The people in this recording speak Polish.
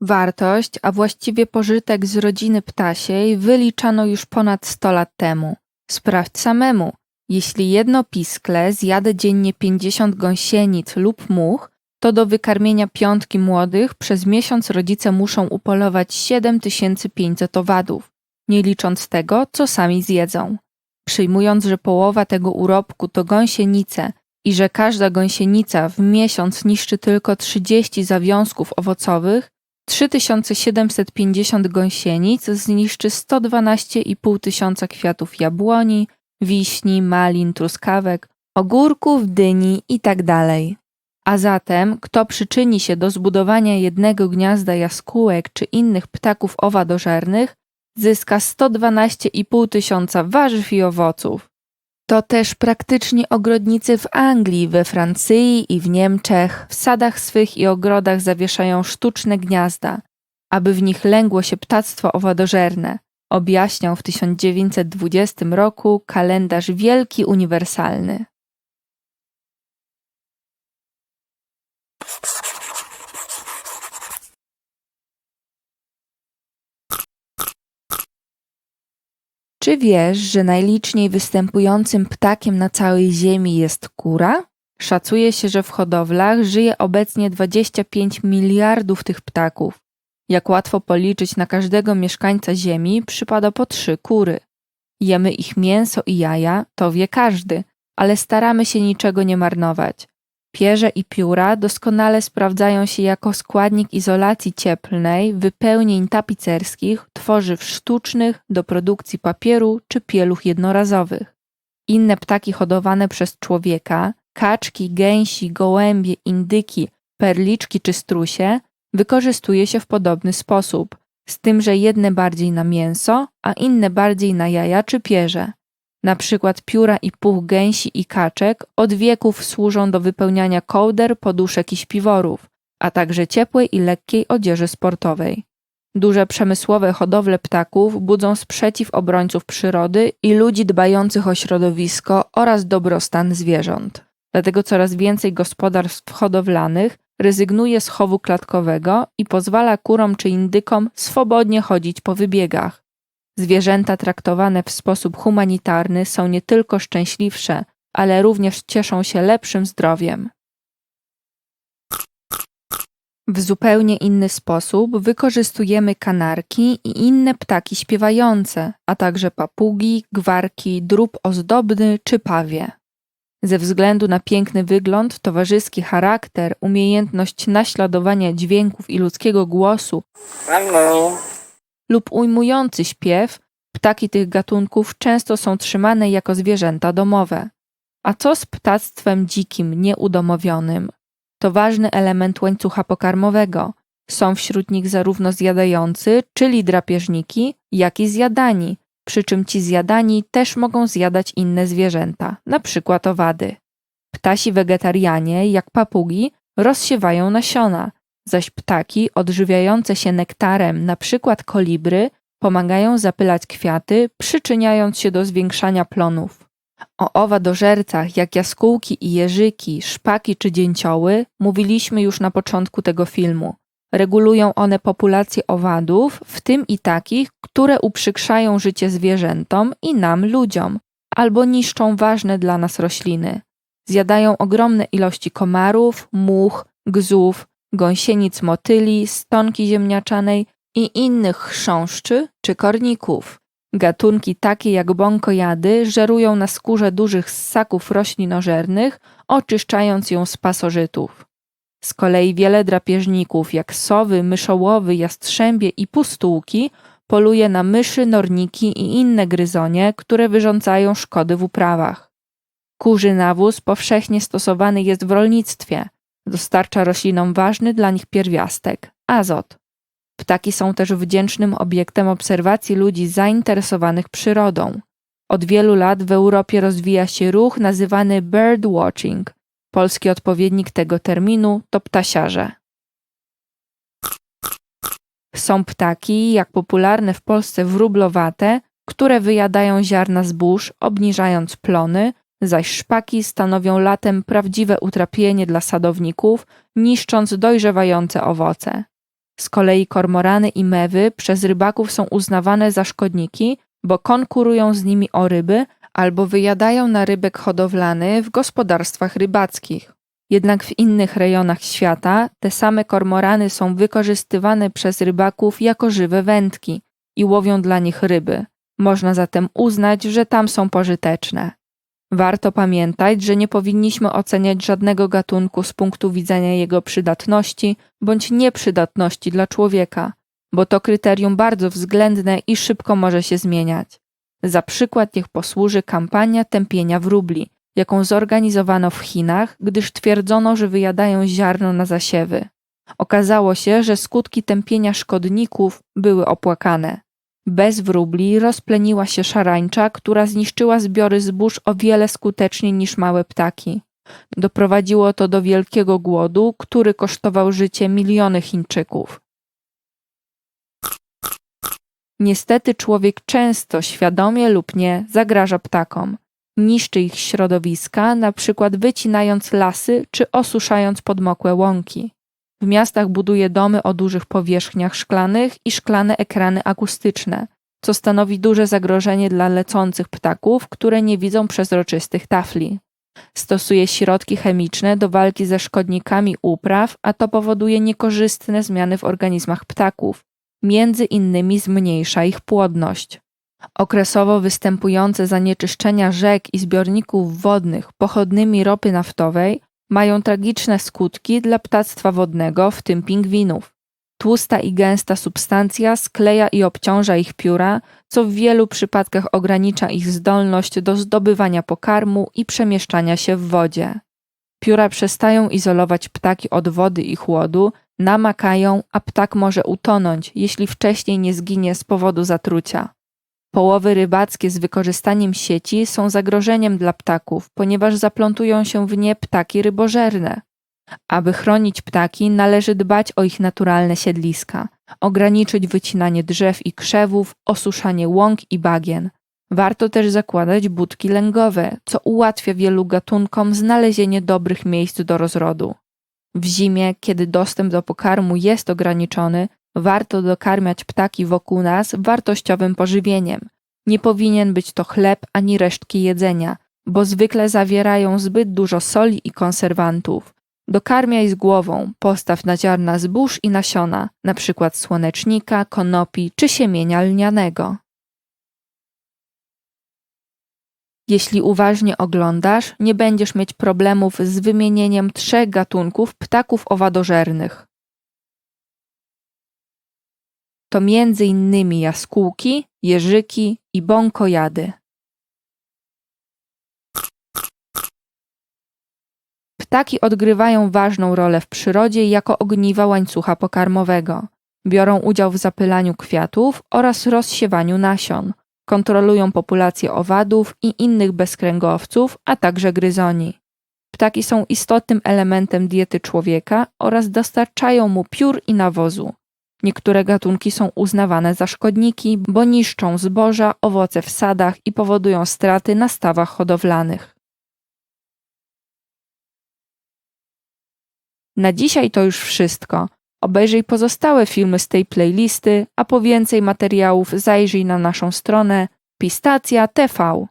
Wartość, a właściwie pożytek z rodziny ptasiej wyliczano już ponad 100 lat temu. Sprawdź samemu. Jeśli jedno piskle zjada dziennie 50 gąsienic lub much, to do wykarmienia piątki młodych przez miesiąc rodzice muszą upolować 7500 owadów, nie licząc tego, co sami zjedzą. Przyjmując, że połowa tego urobku to gąsienice i że każda gąsienica w miesiąc niszczy tylko 30 zawiązków owocowych, 3750 gąsienic zniszczy 112,5 tysiąca kwiatów jabłoni, wiśni, malin, truskawek, ogórków, dyni itd. A zatem, kto przyczyni się do zbudowania jednego gniazda jaskółek czy innych ptaków owadożernych, zyska 112,5 tysiąca warzyw i owoców. To też praktyczni ogrodnicy w Anglii, we Francji i w Niemczech w sadach swych i ogrodach zawieszają sztuczne gniazda, aby w nich lęgło się ptactwo owadożerne, objaśniał w 1920 roku kalendarz Wielki Uniwersalny. Czy wiesz, że najliczniej występującym ptakiem na całej Ziemi jest kura? Szacuje się, że w hodowlach żyje obecnie 25 miliardów tych ptaków. Jak łatwo policzyć, na każdego mieszkańca Ziemi przypada po trzy kury. Jemy ich mięso i jaja, to wie każdy, ale staramy się niczego nie marnować. Pierze i pióra doskonale sprawdzają się jako składnik izolacji cieplnej, wypełnień tapicerskich, tworzyw sztucznych do produkcji papieru czy pieluch jednorazowych. Inne ptaki hodowane przez człowieka, kaczki, gęsi, gołębie, indyki, perliczki czy strusie, wykorzystuje się w podobny sposób, z tym, że jedne bardziej na mięso, a inne bardziej na jaja czy pierze. Na przykład pióra i puch gęsi i kaczek od wieków służą do wypełniania kołder, poduszek i śpiworów, a także ciepłej i lekkiej odzieży sportowej. Duże przemysłowe hodowle ptaków budzą sprzeciw obrońców przyrody i ludzi dbających o środowisko oraz dobrostan zwierząt. Dlatego coraz więcej gospodarstw hodowlanych rezygnuje z chowu klatkowego i pozwala kurom czy indykom swobodnie chodzić po wybiegach. Zwierzęta traktowane w sposób humanitarny są nie tylko szczęśliwsze, ale również cieszą się lepszym zdrowiem. W zupełnie inny sposób wykorzystujemy kanarki i inne ptaki śpiewające, a także papugi, gwarki, drób ozdobny czy pawie. Ze względu na piękny wygląd, towarzyski charakter, umiejętność naśladowania dźwięków i ludzkiego głosu lub ujmujący śpiew, ptaki tych gatunków często są trzymane jako zwierzęta domowe. A co z ptactwem dzikim, nieudomowionym? To ważny element łańcucha pokarmowego. Są wśród nich zarówno zjadający, czyli drapieżniki, jak i zjadani, przy czym ci zjadani też mogą zjadać inne zwierzęta, przykład owady. Ptasi wegetarianie, jak papugi, rozsiewają nasiona, zaś ptaki odżywiające się nektarem, na przykład kolibry, pomagają zapylać kwiaty, przyczyniając się do zwiększania plonów. O owadożercach jak jaskółki i jeżyki, szpaki czy dzięcioły mówiliśmy już na początku tego filmu. Regulują one populację owadów, w tym i takich, które uprzykrzają życie zwierzętom i nam ludziom, albo niszczą ważne dla nas rośliny. Zjadają ogromne ilości komarów, much, gzów, gąsienic motyli, stonki ziemniaczanej i innych chrząszczy czy korników. Gatunki takie jak bąkojady żerują na skórze dużych ssaków roślinożernych, oczyszczając ją z pasożytów. Z kolei wiele drapieżników, jak sowy, myszołowy, jastrzębie i pustułki, poluje na myszy, norniki i inne gryzonie, które wyrządzają szkody w uprawach. Kurzy nawóz powszechnie stosowany jest w rolnictwie. Dostarcza roślinom ważny dla nich pierwiastek azot. Ptaki są też wdzięcznym obiektem obserwacji ludzi zainteresowanych przyrodą. Od wielu lat w Europie rozwija się ruch nazywany bird watching. Polski odpowiednik tego terminu to ptasiarze. Są ptaki, jak popularne w Polsce wróblowate, które wyjadają ziarna zbóż, obniżając plony, zaś szpaki stanowią latem prawdziwe utrapienie dla sadowników, niszcząc dojrzewające owoce. Z kolei kormorany i mewy przez rybaków są uznawane za szkodniki, bo konkurują z nimi o ryby albo wyjadają na rybek hodowlany w gospodarstwach rybackich. Jednak w innych rejonach świata te same kormorany są wykorzystywane przez rybaków jako żywe wędki i łowią dla nich ryby. Można zatem uznać, że tam są pożyteczne. Warto pamiętać, że nie powinniśmy oceniać żadnego gatunku z punktu widzenia jego przydatności bądź nieprzydatności dla człowieka, bo to kryterium bardzo względne i szybko może się zmieniać. Za przykład niech posłuży kampania tępienia wróbli, jaką zorganizowano w Chinach, gdyż twierdzono, że wyjadają ziarno na zasiewy. Okazało się, że skutki tępienia szkodników były opłakane. Bez wróbli rozpleniła się szarańcza, która zniszczyła zbiory zbóż o wiele skuteczniej niż małe ptaki. Doprowadziło to do wielkiego głodu, który kosztował życie miliony Chińczyków. Niestety człowiek często, świadomie lub nie, zagraża ptakom. Niszczy ich środowiska, na przykład wycinając lasy czy osuszając podmokłe łąki. W miastach buduje domy o dużych powierzchniach szklanych i szklane ekrany akustyczne, co stanowi duże zagrożenie dla lecących ptaków, które nie widzą przezroczystych tafli. Stosuje środki chemiczne do walki ze szkodnikami upraw, a to powoduje niekorzystne zmiany w organizmach ptaków, między innymi zmniejsza ich płodność. Okresowo występujące zanieczyszczenia rzek i zbiorników wodnych pochodnymi ropy naftowej mają tragiczne skutki dla ptactwa wodnego, w tym pingwinów. Tłusta i gęsta substancja skleja i obciąża ich pióra, co w wielu przypadkach ogranicza ich zdolność do zdobywania pokarmu i przemieszczania się w wodzie. Pióra przestają izolować ptaki od wody i chłodu, namakają, a ptak może utonąć, jeśli wcześniej nie zginie z powodu zatrucia. Połowy rybackie z wykorzystaniem sieci są zagrożeniem dla ptaków, ponieważ zaplątują się w nie ptaki rybożerne. Aby chronić ptaki, należy dbać o ich naturalne siedliska, ograniczyć wycinanie drzew i krzewów, osuszanie łąk i bagien. Warto też zakładać budki lęgowe, co ułatwia wielu gatunkom znalezienie dobrych miejsc do rozrodu. W zimie, kiedy dostęp do pokarmu jest ograniczony, warto dokarmiać ptaki wokół nas wartościowym pożywieniem. Nie powinien być to chleb ani resztki jedzenia, bo zwykle zawierają zbyt dużo soli i konserwantów. Dokarmiaj z głową, postaw na ziarna zbóż i nasiona, np. słonecznika, konopi czy siemienia lnianego. Jeśli uważnie oglądasz, nie będziesz mieć problemów z wymienieniem trzech gatunków ptaków owadożernych. To między innymi jaskółki, jeżyki i bąkojady. Ptaki odgrywają ważną rolę w przyrodzie jako ogniwa łańcucha pokarmowego. Biorą udział w zapylaniu kwiatów oraz rozsiewaniu nasion. Kontrolują populację owadów i innych bezkręgowców, a także gryzoni. Ptaki są istotnym elementem diety człowieka oraz dostarczają mu piór i nawozu. Niektóre gatunki są uznawane za szkodniki, bo niszczą zboża, owoce w sadach i powodują straty na stawach hodowlanych. Na dzisiaj to już wszystko. Obejrzyj pozostałe filmy z tej playlisty, a po więcej materiałów zajrzyj na naszą stronę Pistacja TV.